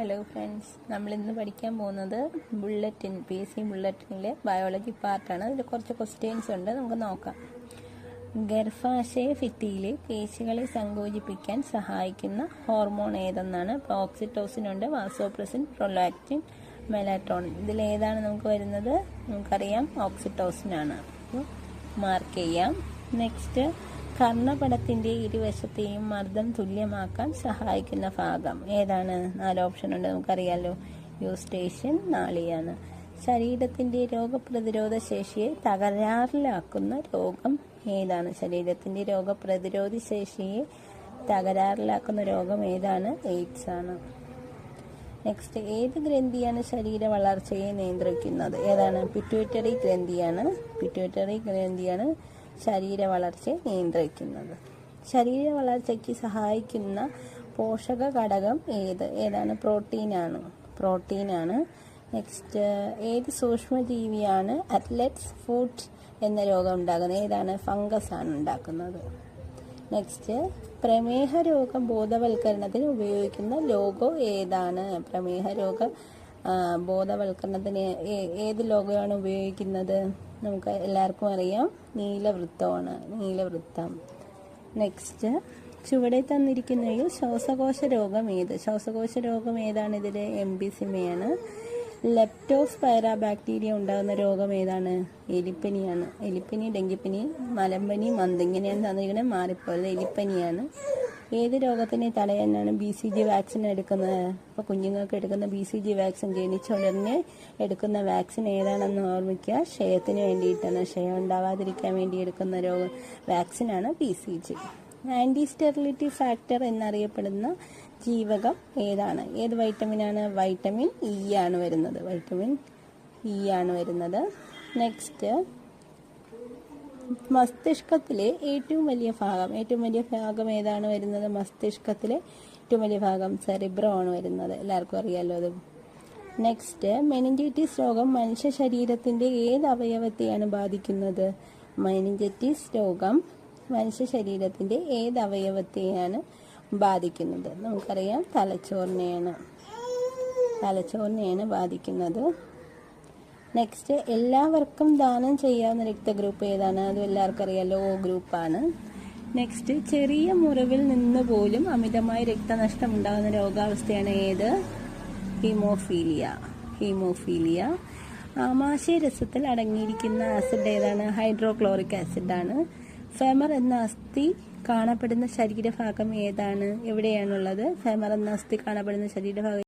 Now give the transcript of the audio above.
Hello friends നമ്മൾ ഇന്ന് പഠിക്കാൻ പോകുന്നത് ബുള്ളറ്റിൻ പി സി ബുള്ളറ്റിനിലെ ബയോളജി പാർട്ടാണ് അതിൽ കുറച്ച് ക്വസ്റ്റ്യൻസ് ഉണ്ട്. നമുക്ക് നോക്കാം. ഗർഭാശയ ഭിത്തിയിലെ പേശികളെ സങ്കോചിപ്പിക്കാൻ സഹായിക്കുന്ന ഹോർമോൺ ഏതെന്നാണ്? ഓക്സിറ്റോസിൻ ഉണ്ട് വാസോപ്രസിൻ പ്രൊലാക്റ്റിൻ മെലാട്രോണിൻ ഇതിലേതാണ് നമുക്ക് വരുന്നത്? നമുക്കറിയാം ഓക്സിറ്റോസിൻ ആണ്. മാർക്ക് ചെയ്യാം. നെക്സ്റ്റ് കർണപടത്തിന്റെ ഇരുവശത്തെയും മർദ്ദം തുല്യമാക്കാൻ സഹായിക്കുന്ന ഭാഗം. ഏതാണ്? നാല് ഓപ്ഷൻ ഉണ്ട്. നമുക്കറിയാലോ. യൂസ്റ്റേഷ്യൻ നാളിയാണ് ശരീരത്തിന്റെ രോഗപ്രതിരോധ ശേഷിയെ തകരാറിലാക്കുന്ന രോഗം ഏതാണ്? ശരീരത്തിന്റെ രോഗപ്രതിരോധ ശേഷിയെ തകരാറിലാക്കുന്ന രോഗം ഏതാണ്? എയ്ഡ്സ് ആണ്. നെക്സ്റ്റ് ഏത് ഗ്രന്ഥിയാണ് ശരീര വളർച്ചയെ നിയന്ത്രിക്കുന്നത്? ഏതാണ്? പിറ്റ്യൂട്ടറി ഗ്രന്ഥിയാണ്. പിറ്റ്യൂട്ടറി ഗ്രന്ഥിയാണ് ശരീര വളർച്ചയെ നിയന്ത്രിക്കുന്നത്. ശരീര വളർച്ചയ്ക്ക് സഹായിക്കുന്ന പോഷക ഘടകം ഏത്? ഏതാണ്? പ്രോട്ടീനാണ്. പ്രോട്ടീനാണ്. നെക്സ്റ്റ് ഏത് സൂക്ഷ്മജീവിയാണ്? അത്ലറ്റ്സ് ഫുഡ് എന്ന രോഗം ഉണ്ടാകുന്നത്. ഏതാണ്? ഫംഗസ് ആണ് ഉണ്ടാക്കുന്നത്. നെക്സ്റ്റ് പ്രമേഹ രോഗ ബോധവൽക്കരണത്തിന് ഉപയോഗിക്കുന്ന ലോഗോ ഏതാണ്? പ്രമേഹ രോഗ ബോധവൽക്കരണത്തിന് ഏത് ലോഗോയാണ് ഉപയോഗിക്കുന്നത്? നമുക്ക് എല്ലാവർക്കും അറിയാം. നീലവൃത്തമാണ് നീലവൃത്തം. നെക്സ്റ്റ് ചുവടെ തന്നിരിക്കുന്നതിൽ ശ്വാസകോശ രോഗം ഏത്? ശ്വാസകോശ രോഗം ഏതാണ് ഇതിൽ എം ബി സിമയാണ് ലെപ്റ്റോസ്പൈറ ബാക്ടീരിയ ഉണ്ടാകുന്ന രോഗം ഏതാണ്? എലിപ്പനിയാണ്. എലിപ്പനി ഡെങ്കിപ്പനി മലമ്പനി മന്ത്. ഇങ്ങനെയാണ് തന്നിരിക്കുന്നത്. മാറിപ്പോയത്. എലിപ്പനിയാണ്. ഏത് രോഗത്തിനെ തടയാനാണ് ബി സി ജി വാക്സിൻ എടുക്കുന്നത്? അപ്പോൾ കുഞ്ഞുങ്ങൾക്ക് എടുക്കുന്ന ബി സി ജി വാക്സിൻ ജനിച്ച ഉടനെ എടുക്കുന്ന വാക്സിൻ ഏതാണെന്ന് ഓർമ്മിക്കുക. ക്ഷയത്തിന് വേണ്ടിയിട്ടാണ്. ക്ഷയം ഉണ്ടാവാതിരിക്കാൻ വേണ്ടി എടുക്കുന്ന രോഗ വാക്സിനാണ് B C G anti sterility factor എന്നറിയപ്പെടുന്ന ജീവകം ഏതാണ്? ഏത് വൈറ്റമിനാണ് വൈറ്റമിൻ ഇ ആണ് വരുന്നത്. വൈറ്റമിൻ ഇ ആണ് വരുന്നത്. നെക്സ്റ്റ് മസ്തിഷ്കത്തിലെ ഏറ്റവും വലിയ ഭാഗം ഏറ്റവും വലിയ ഭാഗം ഏതാണ് വരുന്നത്? മസ്തിഷ്കത്തിലെ ഏറ്റവും വലിയ ഭാഗം സെറിബ്രോ ആണ് വരുന്നത്. എല്ലാവർക്കും അറിയാലോ അത്. നെക്സ്റ്റ് മെനിഞ്ചൈറ്റിസ് രോഗം മനുഷ്യ ശരീരത്തിന്റെ ഏത് അവയവത്തെയാണ് ബാധിക്കുന്നത്? മെനിഞ്ചൈറ്റിസ് രോഗം മനുഷ്യ ശരീരത്തിന്റെ ഏത് അവയവത്തെയാണ് ബാധിക്കുന്നത്? നമുക്കറിയാം തലച്ചോറിനെയാണ്. തലച്ചോറിനെയാണ് ബാധിക്കുന്നത്. നെക്സ്റ്റ് എല്ലാവർക്കും ദാനം ചെയ്യാവുന്ന രക്തഗ്രൂപ്പ് ഏതാണ്? അത് എല്ലാവർക്കും അറിയാലോ ഓ ഗ്രൂപ്പാണ് നെക്സ്റ്റ് ചെറിയ മുറിവിൽ നിന്ന് പോലും അമിതമായ രക്തനഷ്ടം ഉണ്ടാകുന്ന രോഗാവസ്ഥയാണ് ഏത്? ഹീമോഫീലിയ ഹീമോഫീലിയ ആമാശയ രസത്തിൽ അടങ്ങിയിരിക്കുന്ന ആസിഡ് ഏതാണ്? ഹൈഡ്രോക്ലോറിക് ആസിഡാണ് ഫെമർ എന്ന അസ്ഥി കാണപ്പെടുന്ന ശരീരഭാഗം ഏതാണ്? എവിടെയാണുള്ളത്? ഫെമർ എന്ന അസ്ഥി കാണപ്പെടുന്ന ശരീരഭാഗം